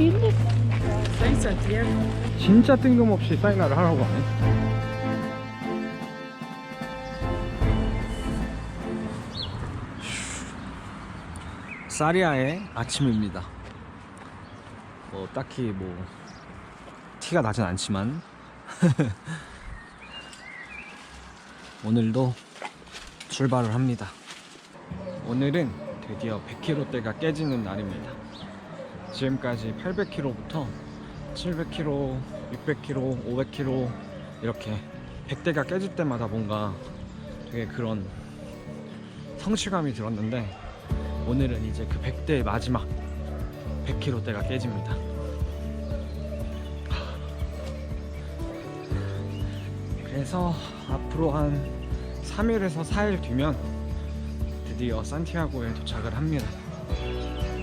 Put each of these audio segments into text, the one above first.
kinderen. Zijn Santiago. 진짜 뜬금없이 사인화를 하라고 하네. 사리아의 아침입니다. 뭐 딱히 뭐 티가 나진 않지만 오늘도 출발을 합니다. 오늘은 드디어 100km대가 깨지는 날입니다. 지금까지 800km부터 700km, 600km, 500km 이렇게 100대가 깨질 때마다 뭔가 되게 그런 성취감이 들었는데 오늘은 이제 그 100대의 마지막 100km대가 깨집니다. 그래서 앞으로 한 3일에서 4일 뒤면 드디어 산티아고에 도착을 합니다.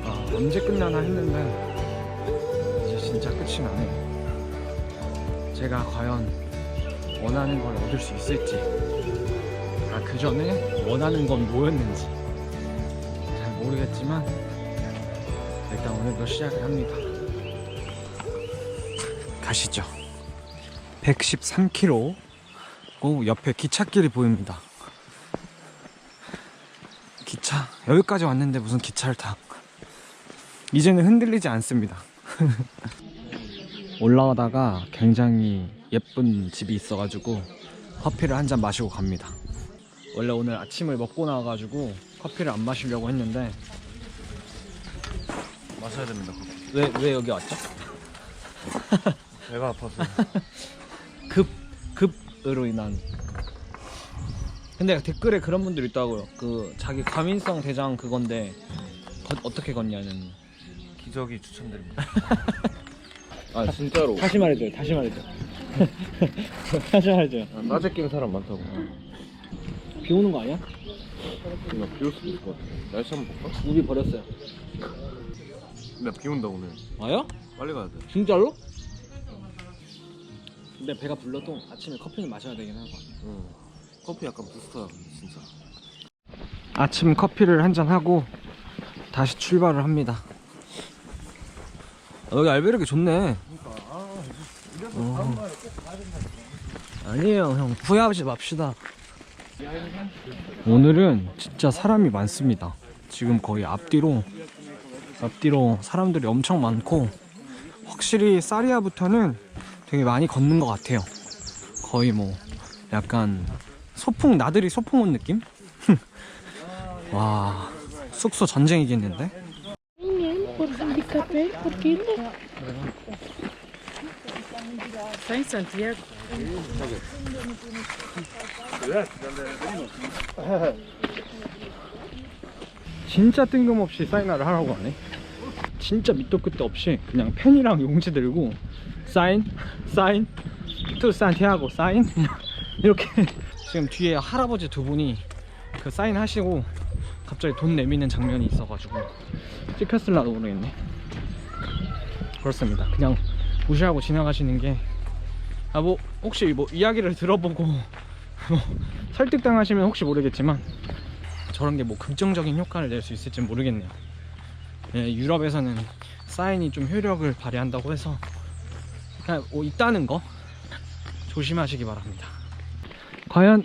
아, 언제 끝나나 했는데 이제 진짜 끝이 나네. 제가 과연 원하는 걸 얻을 수 있을지, 아, 그 전에 원하는 건 뭐였는지 잘 모르겠지만 일단 오늘도 시작을 합니다. 가시죠. 113km. 고 옆에 기찻길이 보입니다. 기차 여기까지 왔는데 무슨 기차를 타? 이제는 흔들리지 않습니다. 올라가다가 굉장히 예쁜 집이 있어가지고 커피를 한 잔 마시고 갑니다. 원래 오늘 아침을 먹고 나와가지고 커피를 안 마시려고 했는데 마셔야 됩니다. 커피. 왜, 왜 여기 왔죠? 배가 아파서. 급, 급으로 인한 근데 댓글에 그런 분들 있다고요 그 자기 과민성 대장 그건데 거- 어떻게 걷냐는 기저귀 추천드립니다. 아 진짜로. 다시 말해줘요 다시 말해줘요 다시 말해줘요 낮에 끼는 사람 많다고. 비 오는 거 아니야? 나 비 올 수도 있을 것 같아. 날씨 한번 볼까? 우비 버렸어요 나 비 온다 오늘. 와요? 빨리 가야 돼. 진짜로? 근데 배가 불러도 아침에 커피는 마셔야 되긴 하고 응. 커피 약간 부스터야 진짜. 아침 커피를 한잔 하고 다시 출발을 합니다. 아, 여기 알베르기 좋네. 어. 아니에요, 형. 후회하지 맙시다. 오늘은 진짜 사람이 많습니다. 지금 거의 앞뒤로 앞뒤로 사람들이 엄청 많고 확실히 사리아부터는 되게 많이 걷는 것 같아요. 거의 뭐 약간 소풍 나들이 소풍 온 느낌? 와 숙소 전쟁이겠는데? 진짜 뜬금없이 사인화를 하라고 하네 진짜 밑도 끝도 없이 그냥 펜이랑 용지 들고 사인 사인 투 산티아고 사인 이렇게 지금 뒤에 할아버지 두 분이 그 사인 하시고 갑자기 돈 내미는 장면이 있어가지고 찍혔을라도 모르겠네 그렇습니다 그냥 무시하고 지나가시는 게 아 뭐 혹시 뭐 이야기를 들어보고 뭐 설득당하시면 혹시 모르겠지만 저런 게 뭐 긍정적인 효과를 낼 수 있을지 모르겠네요. 예, 유럽에서는 사인이 좀 효력을 발휘한다고 해서 그냥 뭐 있다는 거 조심하시기 바랍니다. 과연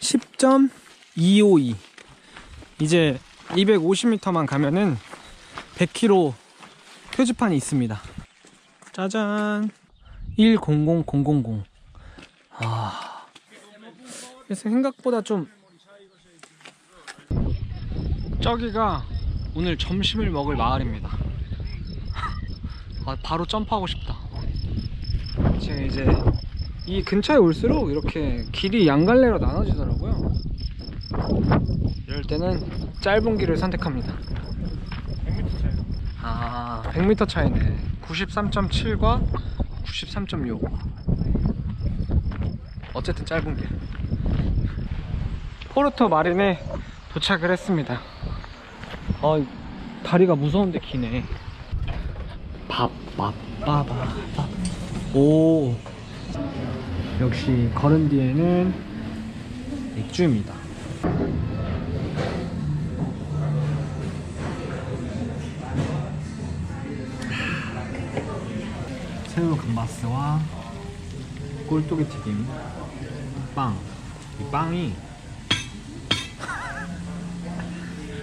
10.252 이제 250m만 가면은 100km 표지판이 있습니다. 짜잔 100000. 아 그래서 생각보다 좀 저기가 오늘 점심을 먹을 마을입니다. 아, 바로 점프하고 싶다. 제가 이제 이 근처에 올수록 이렇게 길이 양갈래로 나눠지더라고요. 이럴 때는 짧은 길을 선택합니다. 100m 차이. 아, 100m 차이네. 93.7과 93.6. 어쨌든 짧은 길. 포르토 마린에 도착을 했습니다. 아, 다리가 무서운데 기네. 밥, 밥, 빠바, 밥. 오. 역시 걸은 뒤에는 맥주입니다. 새우 감바스와 꼴뚜기 튀김 빵. 이 빵이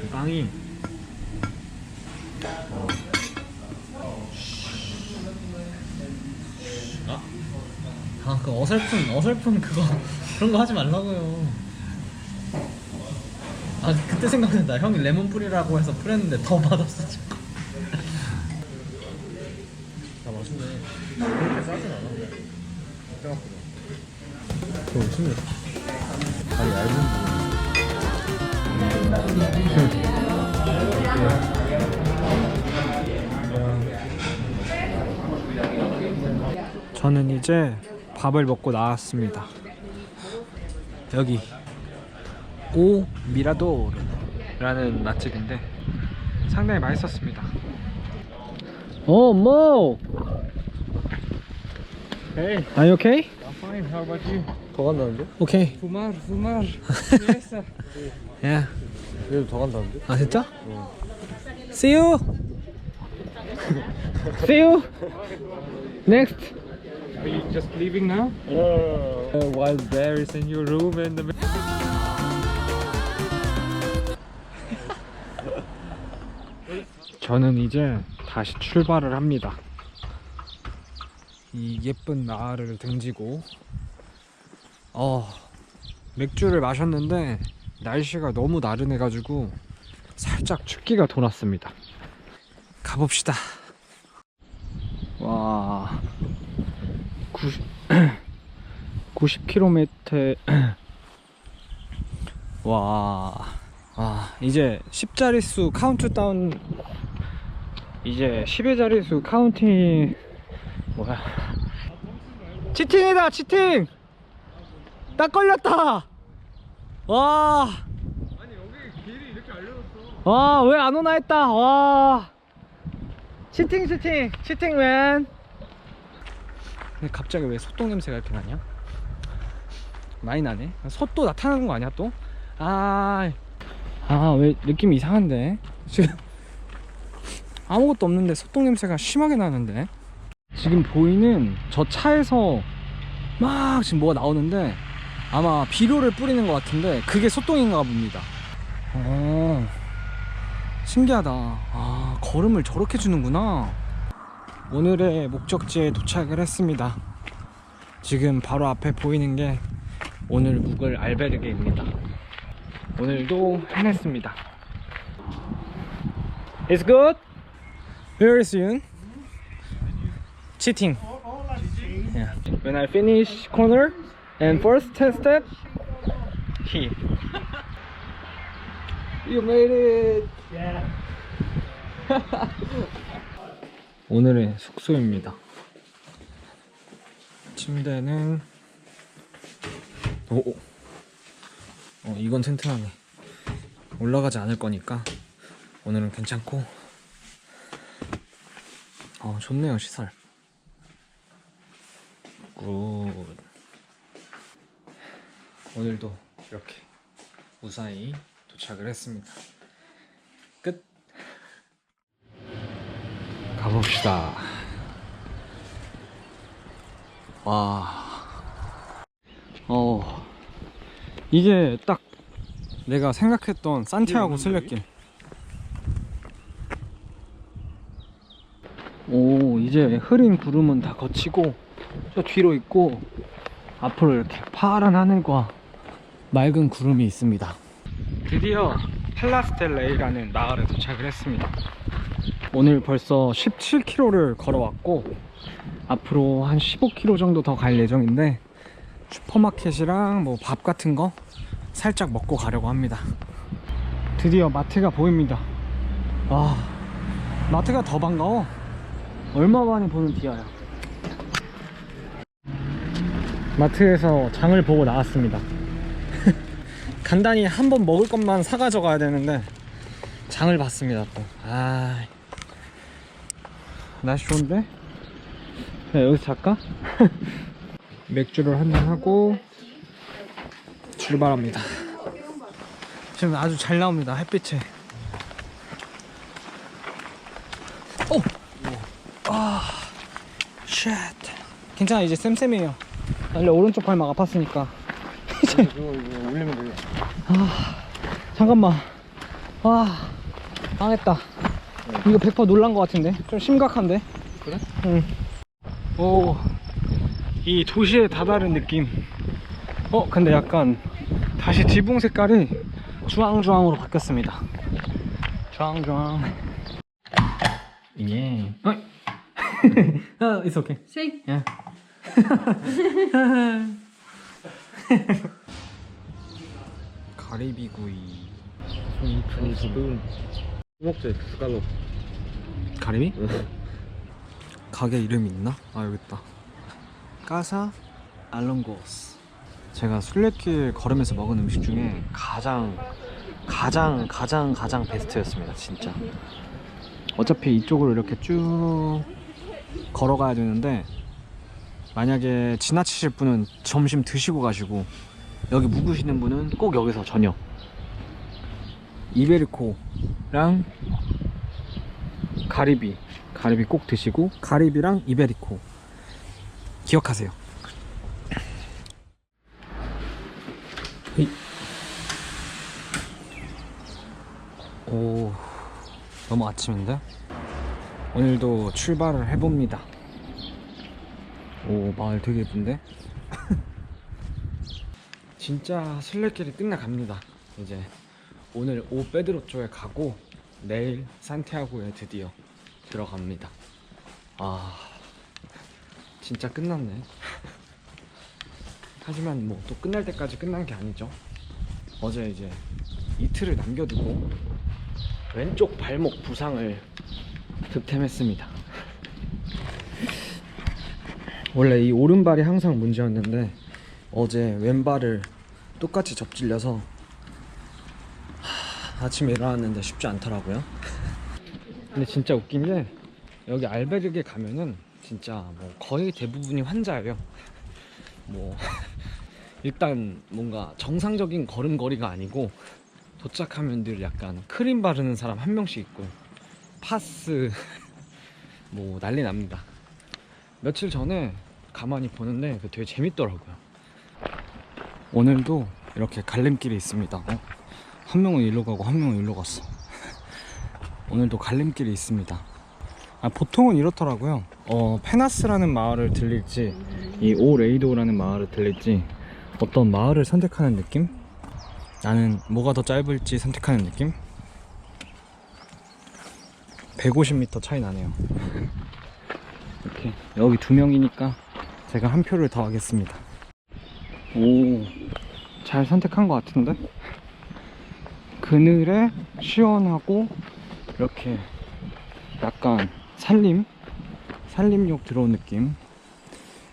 이 빵이 아, 아, 그 어설픈 어설픈 그거 그런 거 하지 말라고요. 아 그때 생각난다. 형이 레몬 뿌리라고 해서 뿌렸는데 더 맛없어 지금. 아 맛있네. 그렇게 싸진 않아. 생각보다. 더 신기해. 다리 얇은. 저는 이제 밥을 먹고 나왔습니다. 여기 오 미라도르라는 맛집인데 상당히 맛있었습니다. 오 모. Hey, are you okay? I'm fine. How about you? 더 간다는데? Okay. Fumar, fumar. Essa. Yeah. 얘도 더 간다는데? 아 진짜? See you. See you. Next. Are you just leaving now? Uh, while there is in your room and the 저는 이제 다시 출발을 합니다. 이 예쁜 마을을 등지고 어 맥주를 마셨는데 날씨가 너무 나른해가지고 살짝 춥기가 돌았습니다. 가봅시다. 와 90, 90km 와, 와 이제 10자릿수 카운트다운 이제 10의 자릿수 카운팅. 뭐야. 치팅이다 치팅! 딱 걸렸다! 와. 아니 여기 길이 이렇게 알려줬어 와왜 안 오나 했다. 와. 치팅 치팅 치팅맨 근데 갑자기 왜 소똥 냄새가 이렇게 나냐 많이 나네 솥도 나타나는 거 아니야 또? 아, 아, 왜 느낌이 이상한데? 지금 아무것도 없는데 소똥 냄새가 심하게 나는데? 지금 보이는 저 차에서 막 지금 뭐가 나오는데 아마 비료를 뿌리는 것 같은데 그게 소똥인가 봅니다. 어, 신기하다. 아, 걸음을 저렇게 주는구나. 오늘의 목적지에 도착을 했습니다. 지금 바로 앞에 보이는 게 오늘 묵을 알베르게입니다. 오늘도 해냈습니다. It's good. Where is Yoon? Cheating. Yeah. When I finish corner and first step, he. You made it. Yeah. 오늘의 숙소입니다. 침대는 오. 어, 이건 튼튼하네. 올라가지 않을 거니까 오늘은 괜찮고. 어, 좋네요, 시설. 굿. 오늘도 이렇게 무사히 도착을 했습니다. 가봅시다. 와. 어. 이게 딱 내가 생각했던 산티아고 순례길. 오, 이제 흐린 구름은 다 거치고 저 뒤로 있고 앞으로 이렇게 파란 하늘과 맑은 구름이 있습니다. 드디어 팔라스텔레이라는 마을에 도착을 했습니다. 오늘 벌써 17km를 걸어왔고 앞으로 한 15km 정도 더 갈 예정인데 슈퍼마켓이랑 뭐 밥 같은 거 살짝 먹고 가려고 합니다. 드디어 마트가 보입니다. 와, 마트가 더 반가워. 얼마 만에 보는 디아야. 마트에서 장을 보고 나왔습니다. 간단히 한 번 먹을 것만 사가져 가야 되는데 장을 봤습니다 또. 아, 날씨 좋은데? 야, 여기서 잘까? 맥주를 한잔 하고 출발합니다. 지금 아주 잘 나옵니다 햇빛에 오! 아, 쉣. 괜찮아 이제 쌤쌤이에요 원래 오른쪽 발막 아팠으니까 이제 이거 올리면 되게. 잠깐만 와 망했다 이거 100% 놀란 것 같은데 좀 심각한데 그래? 응 오 이 도시의 다다른 느낌 어 근데 약간 다시 지붕 색깔이 주황주황으로 바뀌었습니다 주황주황 예 어? 아, it's okay Sí. yeah. 가리비구이 아니 스푼. 먹지 스칼로. 가리비? 가게 이름이 있나? 아 여기 있다 까사 알롱고스 제가 순례길 걸으면서 먹은 음식 중에 가장 가장 가장 가장 베스트였습니다 진짜 어차피 이쪽으로 이렇게 쭉 걸어가야 되는데 만약에 지나치실 분은 점심 드시고 가시고 여기 묵으시는 분은 꼭 여기서 저녁 이베리코랑 가리비 가리비 꼭 드시고 가리비랑 이베리코 기억하세요. 오 너무 아침인데? 오늘도 출발을 해봅니다. 오 마을 되게 예쁜데? 진짜 순례길이 끝나갑니다 이제 오늘 오페드로초에 가고 내일 산티아고에 드디어 들어갑니다. 아 진짜 끝났네. 하지만 뭐 또 끝날 때까지 끝난 게 아니죠. 어제 이제 이틀을 남겨두고 왼쪽 발목 부상을 득템했습니다. 원래 이 오른발이 항상 문제였는데 어제 왼발을 똑같이 접질려서 하, 아침에 일어났는데 쉽지 않더라고요. 근데 진짜 웃긴 게 여기 알베르게 가면은 진짜 뭐 거의 대부분이 환자예요. 뭐 일단 뭔가 정상적인 걸음걸이가 아니고 도착하면 늘 약간 크림 바르는 사람 한 명씩 있고 파스 뭐 난리 납니다. 며칠 전에 가만히 보는데 그 되게 재밌더라고요. 오늘도 이렇게 갈림길이 있습니다. 어? 한 명은 일로 가고 한 명은 일로 갔어. 오늘도 갈림길이 있습니다. 아, 보통은 이렇더라고요. 어, 페나스라는 마을을 들릴지, 이 오레이도라는 마을을 들릴지, 어떤 마을을 선택하는 느낌? 나는 뭐가 더 짧을지 선택하는 느낌? 150m 차이 나네요. 이렇게 여기 두 명이니까 제가 한 표를 더 하겠습니다. 오, 잘 선택한 것 같은데? 그늘에 시원하고 이렇게 약간 산림 산림욕 들어온 느낌.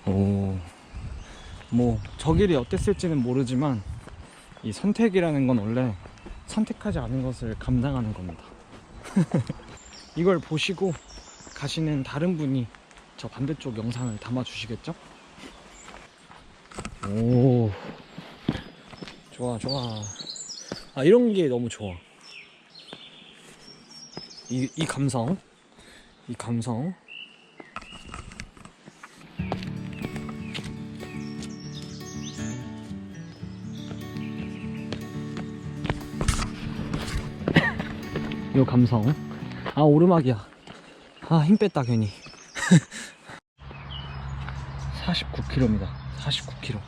오뭐 저 길이 어땠을지는 모르지만 이 선택이라는 건 원래 선택하지 않은 것을 감당하는 겁니다. 이걸 보시고 가시는 다른 분이 저 반대쪽 영상을 담아 주시겠죠? 오 좋아 좋아 아 이런 게 너무 좋아. 이, 이 감성. 이 감성. 이 감성. 아 오르막이야. 아 힘 뺐다 괜히. 49km입니다 49km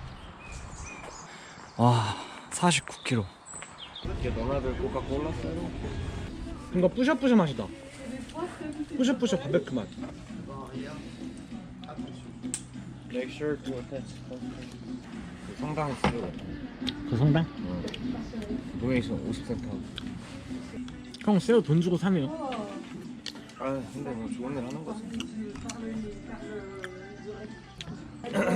와 49km 이게 너나들 코카콜라 써요? 이거 뿌셔뿌셔 맛이다. 뿌셔뿌셔 바베큐 맛. Make sure to attend. 그 성당 쓰고 그 성당? 도네이션 50센트. 형 새우 돈 주고 사면 아 근데 뭐 좋은 일 하는 거지.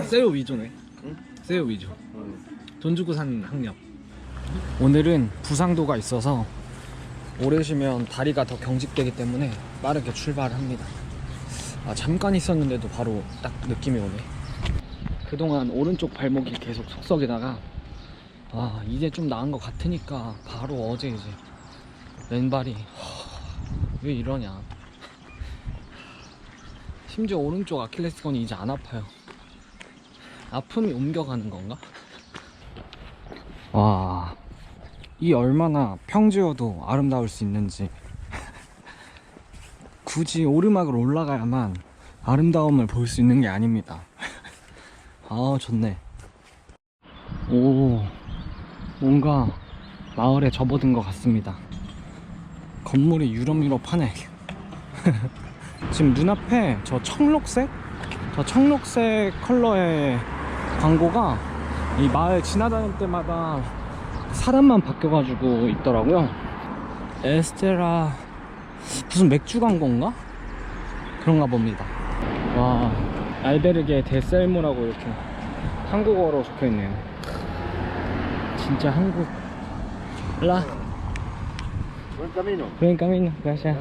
새우 위주네. 응? 새우 위주. 응. 돈 주고 산 학력. 오늘은 부상도가 있어서 오래 쉬면 다리가 더 경직되기 때문에 빠르게 출발합니다. 아 잠깐 있었는데도 바로 딱 느낌이 오네. 그동안 오른쪽 발목이 계속 속썩이다가 와 이제 좀 나은 것 같으니까 바로 어제 이제 왼발이 하, 왜 이러냐 심지어 오른쪽 아킬레스건이 이제 안 아파요 아픔이 옮겨가는 건가? 와, 이 얼마나 평지여도 아름다울 수 있는지 굳이 오르막을 올라가야만 아름다움을 볼 수 있는 게 아닙니다. 아, 좋네. 오, 뭔가 마을에 접어든 것 같습니다. 건물이 유럽유럽하네. 지금 눈앞에 저 청록색? 저 청록색 컬러의 광고가 이 마을 지나다닐 때마다 사람만 바뀌어가지고 있더라고요. 에스테라 무슨 맥주 광고인가? 그런가 봅니다. 와 알베르게 데셀무라고 이렇게 한국어로 적혀 있네요. 진짜 한국 라 Buen camino. 그러니까 미노 gracias.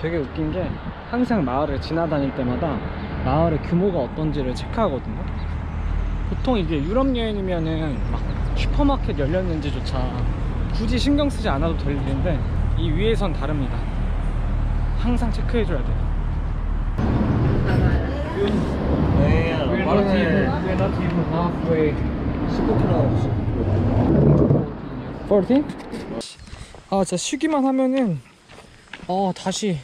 되게 웃긴 게 항상 마을을 지나다닐 때마다 마을의 규모가 어떤지를 체크하거든요. 보통 이게 유럽 여행이면은 막 슈퍼마켓 열렸는지조차 굳이 신경 쓰지 않아도 될 일인데 이 위에선 다릅니다. 항상 체크해줘야 돼요. Even halfway. 14? 아, 진짜 쉬기만 하면은 어, 다시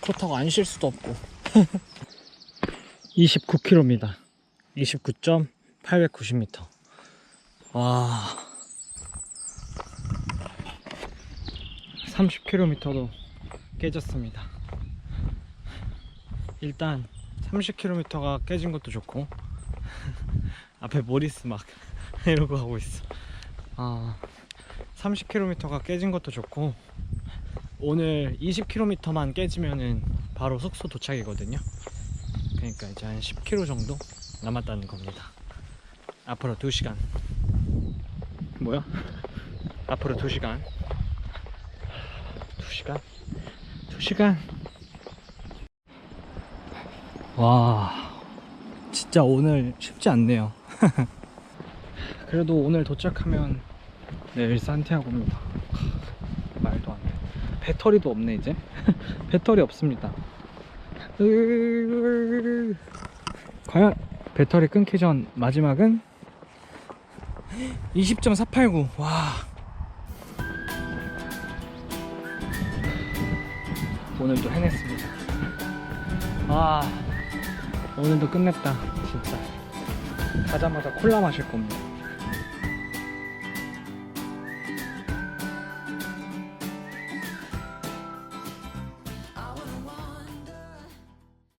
그렇다고 안 쉴 수도 없고 29km입니다 29.890m 와. 30km도 깨졌습니다. 일단 30km가 깨진 것도 좋고 앞에 모리스 막 이러고 하고 있어. 아 30km가 깨진 것도 좋고 오늘 20km만 깨지면은 바로 숙소 도착이거든요. 그러니까 이제 한 10km 정도 남았다는 겁니다. 앞으로 2시간 뭐야? 앞으로 2시간. 2시간? 2시간? 와 진짜 오늘 쉽지 않네요. 그래도 오늘 도착하면 내일 산티아고입니다. 말도 안돼. 배터리도 없네 이제. 배터리 없습니다. 과연 배터리 끊기 전 마지막은 20.489 와. 오늘도 해냈습니다. 와 오늘도 끝냈다 진짜. 가자마자 콜라 마실 겁니다